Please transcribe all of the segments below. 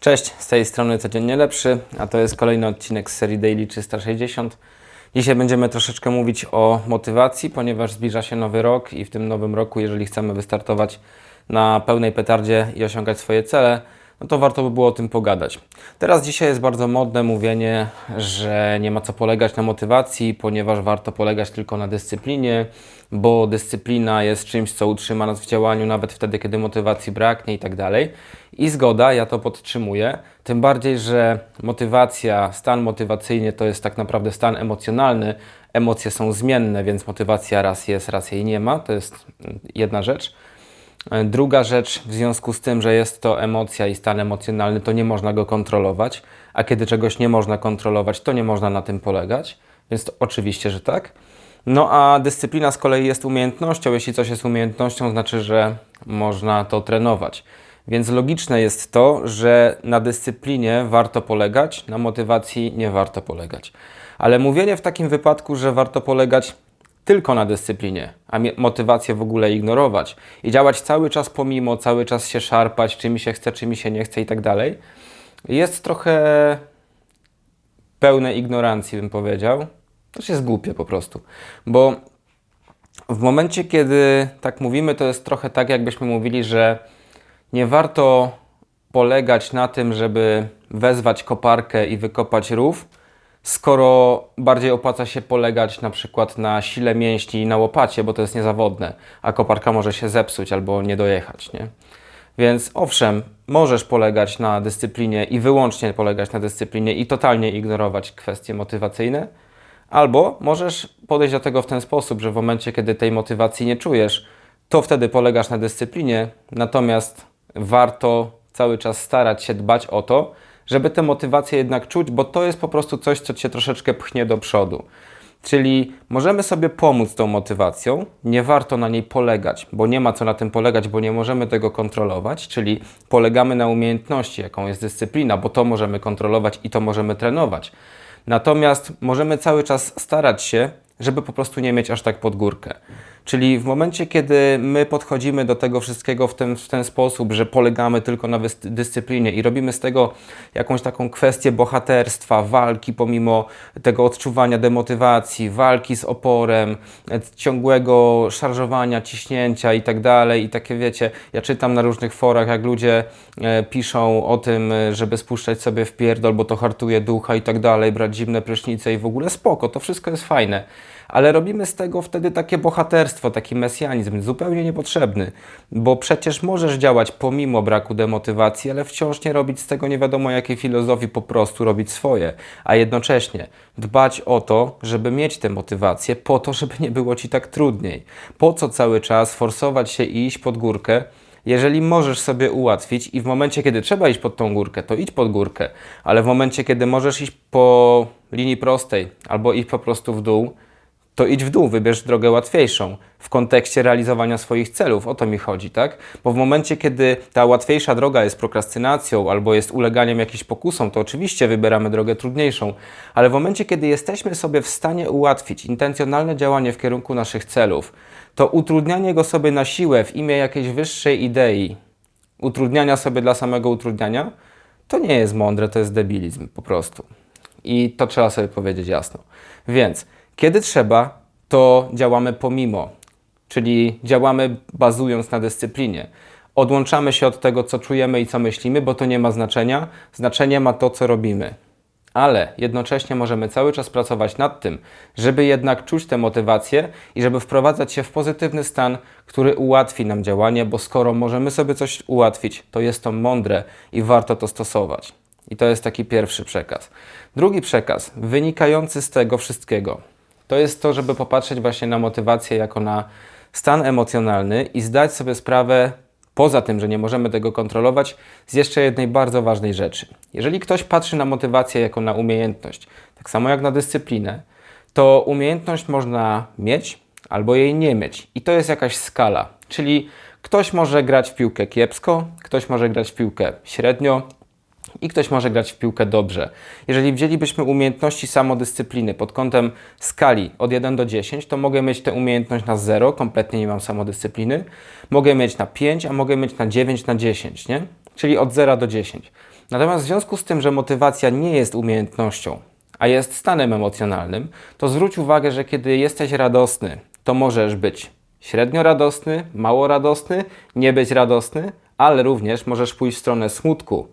Cześć, z tej strony Codziennie Lepszy, a to jest kolejny odcinek z serii Daily 360. Dzisiaj będziemy troszeczkę mówić o motywacji, ponieważ zbliża się nowy rok i w tym nowym roku, jeżeli chcemy wystartować na pełnej petardzie i osiągać swoje cele, no to warto by było o tym pogadać. Teraz dzisiaj jest bardzo modne mówienie, że nie ma co polegać na motywacji, ponieważ warto polegać tylko na dyscyplinie, bo dyscyplina jest czymś, co utrzyma nas w działaniu nawet wtedy, kiedy motywacji braknie i tak dalej. I zgoda, ja to podtrzymuję. Tym bardziej, że motywacja, stan motywacyjny to jest tak naprawdę stan emocjonalny. Emocje są zmienne, więc motywacja raz jest, raz jej nie ma. To jest jedna rzecz. Druga rzecz, w związku z tym, że jest to emocja i stan emocjonalny, to nie można go kontrolować, a kiedy czegoś nie można kontrolować, to nie można na tym polegać, więc to oczywiście, że tak. No a dyscyplina z kolei jest umiejętnością. Jeśli coś jest umiejętnością, znaczy, że można to trenować. Więc logiczne jest to, że na dyscyplinie warto polegać, na motywacji nie warto polegać. Ale mówienie w takim wypadku, że warto polegać tylko na dyscyplinie, a motywację w ogóle ignorować i działać cały czas pomimo, cały czas się szarpać, czy mi się chce, czy mi się nie chce i tak dalej, jest trochę pełne ignorancji, bym powiedział. To jest głupie po prostu, bo w momencie, kiedy tak mówimy, to jest trochę tak, jakbyśmy mówili, że nie warto polegać na tym, żeby wezwać koparkę i wykopać rów, skoro bardziej opłaca się polegać na przykład na sile mięśni i na łopacie, bo to jest niezawodne, a koparka może się zepsuć albo nie dojechać, nie? Więc owszem, możesz polegać na dyscyplinie i wyłącznie polegać na dyscyplinie i totalnie ignorować kwestie motywacyjne, albo możesz podejść do tego w ten sposób, że w momencie, kiedy tej motywacji nie czujesz, to wtedy polegasz na dyscyplinie, natomiast warto cały czas starać się dbać o to, żeby tę motywację jednak czuć, bo to jest po prostu coś, co cię troszeczkę pchnie do przodu. Czyli możemy sobie pomóc tą motywacją, nie warto na niej polegać, bo nie ma co na tym polegać, bo nie możemy tego kontrolować, czyli polegamy na umiejętności, jaką jest dyscyplina, bo to możemy kontrolować i to możemy trenować. Natomiast możemy cały czas starać się, żeby po prostu nie mieć aż tak pod górkę. Czyli w momencie, kiedy my podchodzimy do tego wszystkiego w ten, w ten sposób, że polegamy tylko na dyscyplinie i robimy z tego jakąś taką kwestię bohaterstwa, walki pomimo tego odczuwania demotywacji, walki z oporem, ciągłego szarżowania, ciśnięcia i tak dalej, i takie wiecie, ja czytam na różnych forach, jak ludzie e, piszą o tym, e, żeby spuszczać sobie w pierdol, bo to hartuje ducha i tak dalej, brać zimne prysznice i w ogóle spoko, to wszystko jest fajne ale robimy z tego wtedy takie bohaterstwo, taki mesjanizm zupełnie niepotrzebny, bo przecież możesz działać pomimo braku demotywacji, ale wciąż nie robić z tego nie wiadomo jakiej filozofii, po prostu robić swoje, a jednocześnie dbać o to, żeby mieć tę motywację, po to, żeby nie było ci tak trudniej. Po co cały czas forsować się i iść pod górkę? jeżeli możesz sobie ułatwić i w momencie, kiedy trzeba iść pod tą górkę, to idź pod górkę, ale w momencie, kiedy możesz iść po linii prostej albo iść po prostu w dół, to idź w dół, wybierz drogę łatwiejszą w kontekście realizowania swoich celów. O to mi chodzi, tak? Bo w momencie, kiedy ta łatwiejsza droga jest prokrastynacją albo jest uleganiem jakimś pokusom, to oczywiście wybieramy drogę trudniejszą, ale w momencie, kiedy jesteśmy sobie w stanie ułatwić intencjonalne działanie w kierunku naszych celów, to utrudnianie go sobie na siłę w imię jakiejś wyższej idei, utrudniania sobie dla samego utrudniania, to nie jest mądre, to jest debilizm po prostu. I to trzeba sobie powiedzieć jasno. Więc kiedy trzeba, to działamy pomimo, czyli działamy bazując na dyscyplinie. Odłączamy się od tego, co czujemy i co myślimy, bo to nie ma znaczenia. Znaczenie ma to, co robimy. Ale jednocześnie możemy cały czas pracować nad tym, żeby jednak czuć tę motywację i żeby wprowadzać się w pozytywny stan, który ułatwi nam działanie, bo skoro możemy sobie coś ułatwić, to jest to mądre i warto to stosować. I to jest taki pierwszy przekaz. Drugi przekaz, wynikający z tego wszystkiego, to jest to, żeby popatrzeć właśnie na motywację jako na stan emocjonalny i zdać sobie sprawę, poza tym, że nie możemy tego kontrolować, z jeszcze jednej bardzo ważnej rzeczy. Jeżeli ktoś patrzy na motywację jako na umiejętność, tak samo jak na dyscyplinę, to umiejętność można mieć albo jej nie mieć. I to jest jakaś skala. Czyli ktoś może grać w piłkę kiepsko, ktoś może grać w piłkę średnio, i ktoś może grać w piłkę dobrze. Jeżeli wzięlibyśmy umiejętności samodyscypliny pod kątem skali od 1 do 10, to mogę mieć tę umiejętność na 0, kompletnie nie mam samodyscypliny, mogę mieć na 5, a mogę mieć na 9, na 10, nie? czyli od 0 do 10. Natomiast w związku z tym, że motywacja nie jest umiejętnością, a jest stanem emocjonalnym, to zwróć uwagę, że kiedy jesteś radosny, to możesz być średnio radosny, mało radosny, nie być radosny, ale również możesz pójść w stronę smutku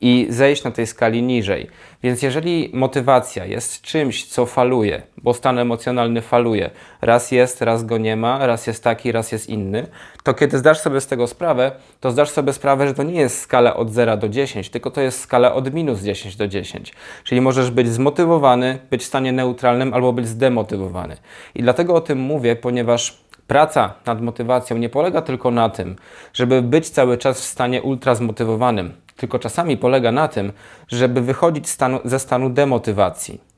i zejść na tej skali niżej. Więc jeżeli motywacja jest czymś, co faluje, bo stan emocjonalny faluje, raz jest, raz go nie ma, raz jest taki, raz jest inny, to kiedy zdasz sobie z tego sprawę, to zdasz sobie sprawę, że to nie jest skala od 0 do 10, tylko to jest skala od minus 10 do 10. Czyli możesz być zmotywowany, być w stanie neutralnym albo być zdemotywowany. I dlatego o tym mówię, ponieważ praca nad motywacją nie polega tylko na tym, żeby być cały czas w stanie ultra zmotywowanym, tylko czasami polega na tym, żeby wychodzić stanu, ze stanu demotywacji.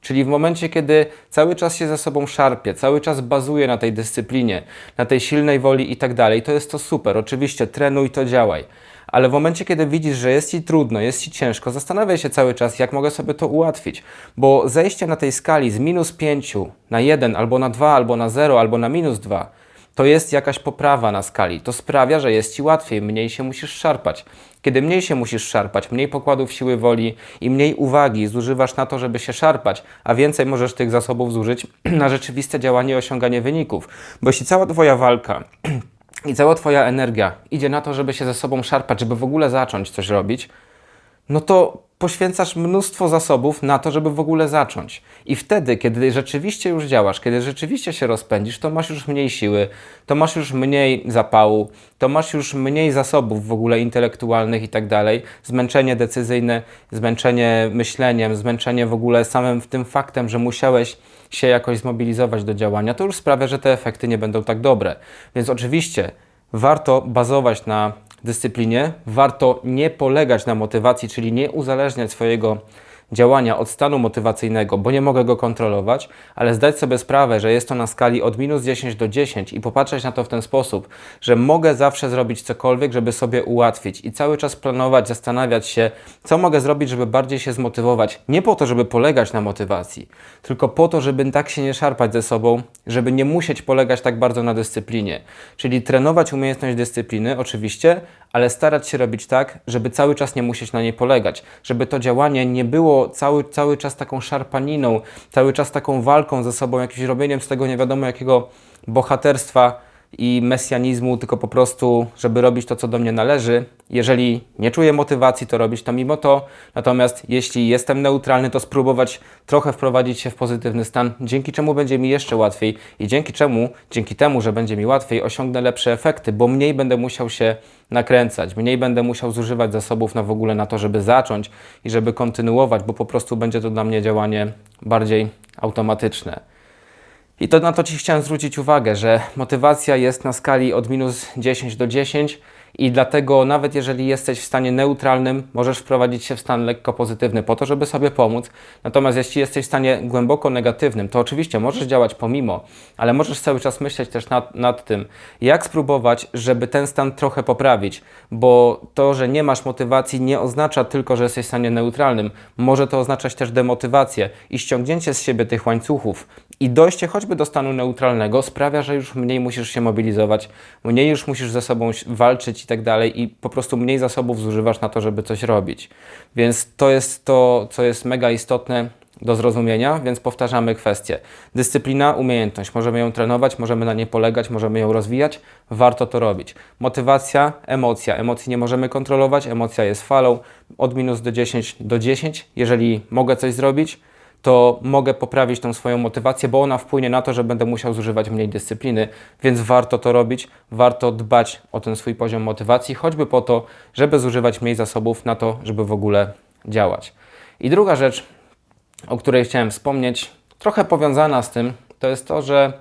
Czyli w momencie, kiedy cały czas się ze sobą szarpie, cały czas bazuje na tej dyscyplinie, na tej silnej woli i tak dalej, to jest to super. Oczywiście trenuj to, działaj. Ale w momencie, kiedy widzisz, że jest ci trudno, jest ci ciężko, zastanawiaj się cały czas, jak mogę sobie to ułatwić. Bo zejście na tej skali z minus 5 na 1, albo na 2, albo na 0, albo na minus 2, to jest jakaś poprawa na skali. To sprawia, że jest ci łatwiej, mniej się musisz szarpać. Kiedy mniej się musisz szarpać, mniej pokładów siły woli i mniej uwagi zużywasz na to, żeby się szarpać, a więcej możesz tych zasobów zużyć na rzeczywiste działanie i osiąganie wyników. Bo jeśli cała Twoja walka i cała Twoja energia idzie na to, żeby się ze sobą szarpać, żeby w ogóle zacząć coś robić, no to poświęcasz mnóstwo zasobów na to, żeby w ogóle zacząć. I wtedy, kiedy rzeczywiście już działasz, kiedy rzeczywiście się rozpędzisz, to masz już mniej siły, to masz już mniej zapału, to masz już mniej zasobów w ogóle intelektualnych i tak dalej. Zmęczenie decyzyjne, zmęczenie myśleniem, zmęczenie w ogóle samym tym faktem, że musiałeś się jakoś zmobilizować do działania, to już sprawia, że te efekty nie będą tak dobre. Więc oczywiście warto bazować na dyscyplinie, warto nie polegać na motywacji, czyli nie uzależniać swojego działania od stanu motywacyjnego, bo nie mogę go kontrolować, ale zdać sobie sprawę, że jest to na skali od minus 10 do 10 i popatrzeć na to w ten sposób, że mogę zawsze zrobić cokolwiek, żeby sobie ułatwić i cały czas planować, zastanawiać się, co mogę zrobić, żeby bardziej się zmotywować. Nie po to, żeby polegać na motywacji, tylko po to, żeby tak się nie szarpać ze sobą, żeby nie musieć polegać tak bardzo na dyscyplinie. Czyli trenować umiejętność dyscypliny, oczywiście, ale starać się robić tak, żeby cały czas nie musieć na niej polegać, żeby to działanie nie było cały, cały czas taką szarpaniną, cały czas taką walką ze sobą, jakimś robieniem z tego nie wiadomo jakiego bohaterstwa, i mesjanizmu, tylko po prostu, żeby robić to, co do mnie należy. Jeżeli nie czuję motywacji, to robić to mimo to. Natomiast jeśli jestem neutralny, to spróbować trochę wprowadzić się w pozytywny stan, dzięki czemu będzie mi jeszcze łatwiej i dzięki czemu, dzięki temu, że będzie mi łatwiej, osiągnę lepsze efekty, bo mniej będę musiał się nakręcać, mniej będę musiał zużywać zasobów na w ogóle na to, żeby zacząć i żeby kontynuować, bo po prostu będzie to dla mnie działanie bardziej automatyczne. I to na to Ci chciałem zwrócić uwagę, że motywacja jest na skali od minus 10 do 10 i dlatego nawet jeżeli jesteś w stanie neutralnym, możesz wprowadzić się w stan lekko pozytywny po to, żeby sobie pomóc. Natomiast jeśli jesteś w stanie głęboko negatywnym, to oczywiście możesz działać pomimo, ale możesz cały czas myśleć też nad, nad tym, jak spróbować, żeby ten stan trochę poprawić, bo to, że nie masz motywacji nie oznacza tylko, że jesteś w stanie neutralnym. Może to oznaczać też demotywację i ściągnięcie z siebie tych łańcuchów, i dojście choćby do stanu neutralnego sprawia, że już mniej musisz się mobilizować, mniej już musisz ze sobą walczyć i tak dalej, i po prostu mniej zasobów zużywasz na to, żeby coś robić. Więc to jest to, co jest mega istotne do zrozumienia, więc powtarzamy kwestię. Dyscyplina, umiejętność. Możemy ją trenować, możemy na niej polegać, możemy ją rozwijać, warto to robić. Motywacja, emocja. Emocji nie możemy kontrolować, emocja jest falą od minus do 10 do 10. Jeżeli mogę coś zrobić, to mogę poprawić tą swoją motywację, bo ona wpłynie na to, że będę musiał zużywać mniej dyscypliny, więc warto to robić, warto dbać o ten swój poziom motywacji, choćby po to, żeby zużywać mniej zasobów na to, żeby w ogóle działać. I druga rzecz, o której chciałem wspomnieć, trochę powiązana z tym, to jest to, że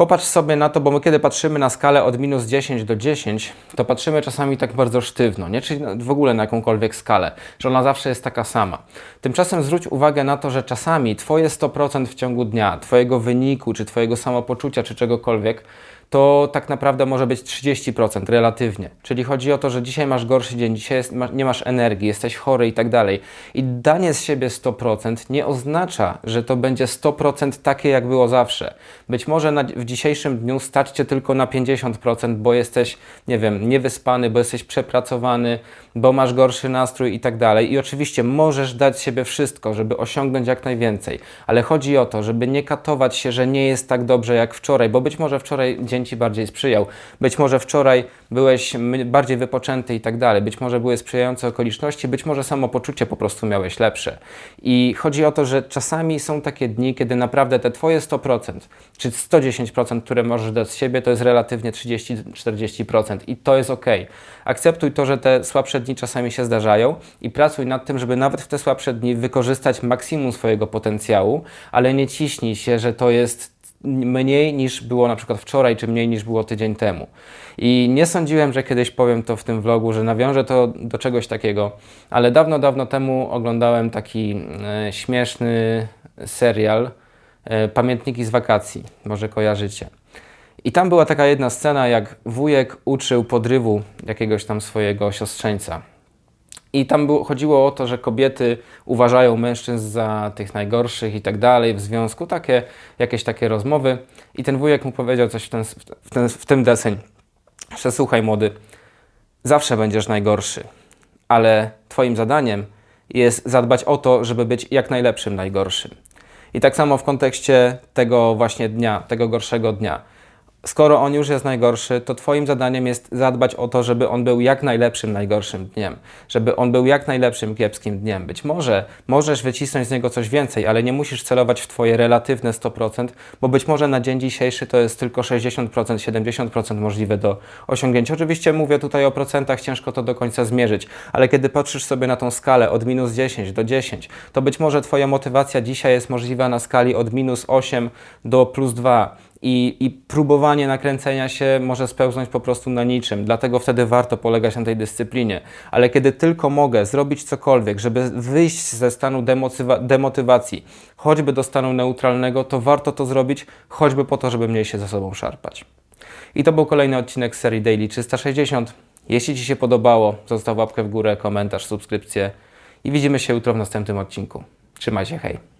Popatrz sobie na to, bo my kiedy patrzymy na skalę od minus 10 do 10, to patrzymy czasami tak bardzo sztywno, nie? czyli w ogóle na jakąkolwiek skalę, że ona zawsze jest taka sama. Tymczasem zwróć uwagę na to, że czasami Twoje 100% w ciągu dnia, Twojego wyniku, czy Twojego samopoczucia, czy czegokolwiek, to tak naprawdę może być 30% relatywnie. Czyli chodzi o to, że dzisiaj masz gorszy dzień, dzisiaj jest, nie masz energii, jesteś chory i tak dalej. I danie z siebie 100% nie oznacza, że to będzie 100% takie, jak było zawsze. Być może na, w dzisiejszym dniu stać cię tylko na 50%, bo jesteś, nie wiem, niewyspany, bo jesteś przepracowany, bo masz gorszy nastrój i tak dalej. I oczywiście możesz dać z siebie wszystko, żeby osiągnąć jak najwięcej, ale chodzi o to, żeby nie katować się, że nie jest tak dobrze jak wczoraj, bo być może wczoraj dzień ci bardziej sprzyjał, być może wczoraj byłeś bardziej wypoczęty i tak dalej, być może były sprzyjające okoliczności, być może samopoczucie po prostu miałeś lepsze. I chodzi o to, że czasami są takie dni, kiedy naprawdę te twoje 100% czy 110%, które możesz dać z siebie, to jest relatywnie 30-40% i to jest ok. Akceptuj to, że te słabsze dni czasami się zdarzają i pracuj nad tym, żeby nawet w te słabsze dni wykorzystać maksimum swojego potencjału, ale nie ciśnij się, że to jest mniej niż było na przykład wczoraj, czy mniej niż było tydzień temu. I nie sądziłem, że kiedyś powiem to w tym vlogu, że nawiążę to do czegoś takiego, ale dawno, dawno temu oglądałem taki e, śmieszny serial e, Pamiętniki z wakacji, może kojarzycie. I tam była taka jedna scena, jak wujek uczył podrywu jakiegoś tam swojego siostrzeńca. I tam było, chodziło o to, że kobiety uważają mężczyzn za tych najgorszych i tak dalej w związku, takie, jakieś takie rozmowy. I ten wujek mu powiedział coś w, ten, w, ten, w tym deseń, że słuchaj młody, zawsze będziesz najgorszy, ale twoim zadaniem jest zadbać o to, żeby być jak najlepszym najgorszym. I tak samo w kontekście tego właśnie dnia, tego gorszego dnia. Skoro on już jest najgorszy, to Twoim zadaniem jest zadbać o to, żeby on był jak najlepszym najgorszym dniem, żeby on był jak najlepszym kiepskim dniem. Być może możesz wycisnąć z niego coś więcej, ale nie musisz celować w Twoje relatywne 100%, bo być może na dzień dzisiejszy to jest tylko 60%, 70% możliwe do osiągnięcia. Oczywiście mówię tutaj o procentach, ciężko to do końca zmierzyć, ale kiedy patrzysz sobie na tą skalę od minus 10 do 10, to być może Twoja motywacja dzisiaj jest możliwa na skali od minus 8 do plus 2 i, i próbowanie nakręcenia się może spełznąć po prostu na niczym. Dlatego wtedy warto polegać na tej dyscyplinie. Ale kiedy tylko mogę zrobić cokolwiek, żeby wyjść ze stanu demotywa- demotywacji, choćby do stanu neutralnego, to warto to zrobić, choćby po to, żeby mniej się ze sobą szarpać. I to był kolejny odcinek serii Daily 360. Jeśli Ci się podobało, zostaw łapkę w górę, komentarz, subskrypcję i widzimy się jutro w następnym odcinku. Trzymaj się, hej!